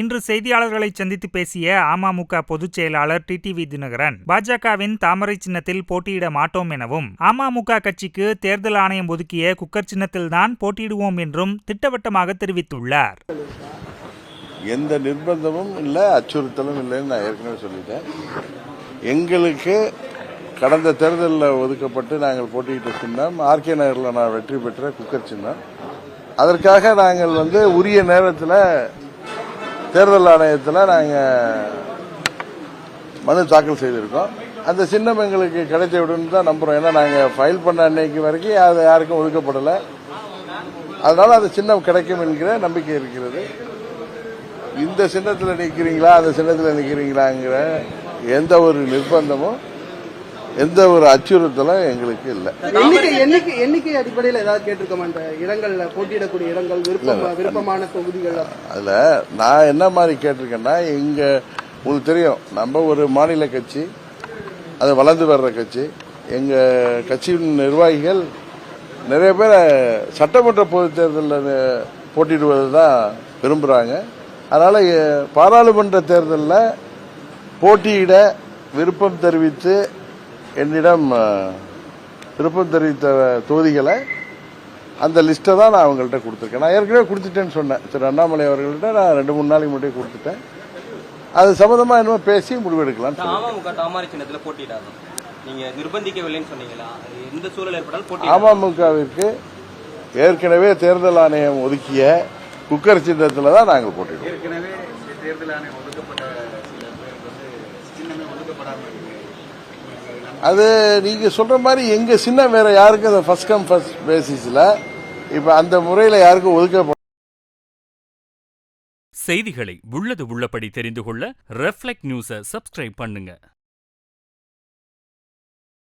இன்று செய்தியாளர்களை சந்தித்து பேசிய அமமுக பொதுச் செயலாளர் டிடிவி தினகரன் பாஜகவின் தாமரை சின்னத்தில் போட்டியிட மாட்டோம் எனவும் அமமுக கட்சிக்கு தேர்தல் ஆணையம் ஒதுக்கிய குக்கர் சின்னத்தில்தான் போட்டியிடுவோம் என்றும் திட்டவட்டமாக தெரிவித்துள்ளார். எந்த நிர்பந்தமும் இல்லை அச்சுறுத்தலும் இல்லைன்னு நான் ஏற்கனவே சொல்லிட்டேன். எங்களுக்கு கடந்த தேர்தலில் ஒதுக்கப்பட்டு நாங்கள் போட்டியிட்ட சின்னம் ஆர்கே நகரில் நான் வெற்றி பெற்ற குக்கர் சின்னம். அதற்காக நாங்கள் வந்து உரிய நேரத்தில் தேர்தல் ஆணையத்தில் நாங்கள் மனு தாக்கல் செய்திருக்கோம். அந்த சின்னம் எங்களுக்கு கிடைத்தவுடன் தான் நம்புகிறோம் ஏன்னா நாங்கள் ஃபைல் பண்ண அன்னைக்கு வரைக்கும் அது யாருக்கும் ஒதுக்கப்படலை. அதனால அந்த சின்னம் கிடைக்கும் என்கிற நம்பிக்கை இருக்கிறது. இந்த சின்னத்தில் நிற்கிறீங்களா அந்த சின்னத்தில் நிற்கிறீங்களாங்கிற எந்த ஒரு நிர்பந்தமும் எந்த ஒரு அச்சுறுத்தலும் எங்களுக்கு இல்லை. எண்ணிக்கை எண்ணிக்கை அடிப்படையில் ஏதாவது கேட்டிருக்கோமா? இந்த இடங்கள்ல போட்டியிடக்கூடிய இடங்கள் விருப்பம் விருப்பமான தொகுதிகள் அதில் நான் என்ன மாதிரி கேட்டிருக்கேன்னா இங்கே உங்களுக்கு தெரியும் நம்ம ஒரு மாநில கட்சி அது வளர்ந்து வர்ற கட்சி. எங்கள் கட்சியின் நிர்வாகிகள் நிறைய பேர் சட்டமன்ற பொதுத் தேர்தலில் போட்டியிடுவது தான் விரும்புகிறாங்க அதனால் பாராளுமன்ற தேர்தலில் போட்டியிட விருப்பம் தெரிவித்து என்னிடம் விருப்பம் தெரிவித்த தொகுதிகளை அந்த லிஸ்ட்டை தான் நான் அவங்கள்ட்ட கொடுத்துருக்கேன். நான் ஏற்கனவே கொடுத்துட்டேன்னு சொன்னேன். திரு அண்ணாமலை அவர்கள்ட்ட நான் ரெண்டு மூணு நாளைக்கு முன்னாடி கொடுத்துட்டேன். அது சம்மந்தமாக என்னமோ பேசி முடிவெடுக்கலாம் அமமுக தாமரை சின்னத்துல போட்டியிடாது நீங்க நிர்பந்திக்கவில்லைன்னு சொன்னீங்களா? அது எந்த சூழல் ஏற்பட்டாலும் போட்டி அமமுகவிற்கு ஏற்கனவே தேர்தல் ஆணையம் ஒதுக்கிய குக்கர் சின்னத்தில் தான் நாங்கள் போட்டிடுவோம் ஏற்கனவே தேர்தல் ஆணையம் ஒதுக்கப்பட்ட சில பேருக்கு வந்து சின்னமே ஒதுக்கப்படாமல் இருக்கு அது நீங்கள் சொல்கிற மாதிரி எங்கள் சின்ன வேற யாருக்கும் அந்த ஃபஸ்ட் கம் ஃபஸ்ட் பேசிஸில் இப்போ அந்த முறையில் யாருக்கும் ஒதுக்க செய்திகளை உள்ளது உள்ளபடி தெரிந்து கொள்ள ரெஃப்ளெக்ட் நியூஸை சப்ஸ்கிரைப் பண்ணுங்க.